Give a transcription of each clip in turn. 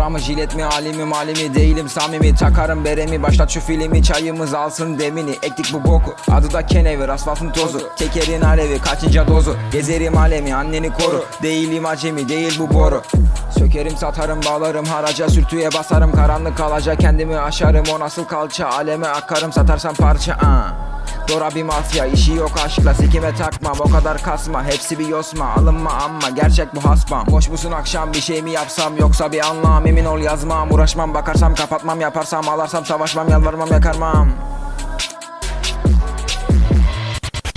Dora mı jilet mi alimi malimi değilim samimi. Takarım beremi başlat şu filmi çayımız alsın demini. Ektik bu boku adı da kenevir asfaltın tozu. Tekerin alevi kaçınca dozu? Gezerim alemi anneni koru. Değilim acemi değil bu boru. Sökerim satarım bağlarım haraca sürtüye basarım. Karanlık kalacak kendimi aşarım. O nasıl kalça Aleme akarım. Satarsam parça ah. Dora bir mafya işi yok aşkla. Sikime takmam o kadar kasma. Hepsi bir yosma alınma amma. Gerçek bu hasbam. Boş musun akşam? Bir şey mi yapsam? Yoksa bir anlam Emin ol yazmam. Uğraşmam bakarsam kapatmam yaparsam Ağlarsam savaşmam yalvarmam yakarmam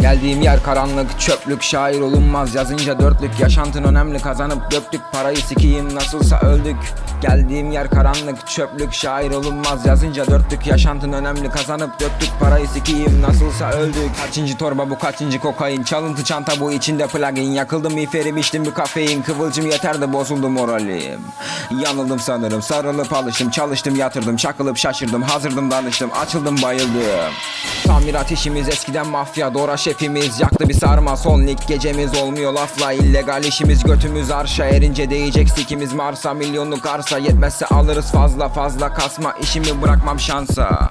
Geldiğim yer karanlık çöplük şair olunmaz. Yazınca dörtlük Yaşantın önemli. Kazanıp döktük parayı sikiyim nasılsa öldük. Geldiğim yer karanlık çöplük şair olunmaz. Yazınca dörtlük Yaşantın önemli. Kazanıp döktük parayı sikiyim nasılsa öldük. Kaçıncı torba bu kaçıncı kokain? Çalıntı çanta bu içinde plugin. Yakıldım miğferim içtim bir kafein. Kıvılcım yeterdi bozuldu moralim. Yanıldım sanırım sarılıp alıştım. Çalıştım yatırdım çakılıp şaşırdım hazırdım danıştım açıldım bayıldım Tamirat işimiz eskiden mafya Dora şefimiz. Yaktı bir sarma Son lig gecemiz olmuyor lafla. İllegal işimiz götümüz arşa. Erince değecek sikimiz Mars'a milyonluk arsa. Yetmezse alırız fazla fazla kasma. İşimi bırakmam şansa.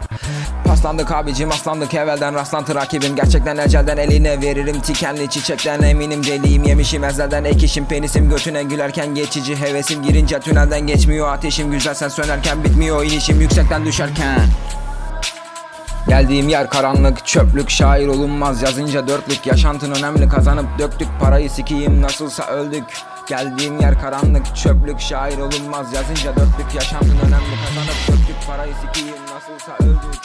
Paslandık abicim aslandık evvelden. Rastlantı rakibim Gerçekten ecelden eline veririm. Tikenli çiçekten eminim deliyim. Yemişim ezelden ek işim penisim. Götüne gülerken geçici hevesim Girince tünelden geçmiyor. Ateşim güzel sen sönerken bitmiyor. İnişim yüksekten düşerken Geldiğim yer karanlık çöplük şair olunmaz. Yazınca dörtlük Yaşantın önemli. Kazanıp döktük parayı sikiyim nasılsa öldük. Geldiğim yer karanlık çöplük şair olunmaz. Yazınca dörtlük Yaşantın önemli. Kazanıp döktük parayı sikiyim nasılsa öldük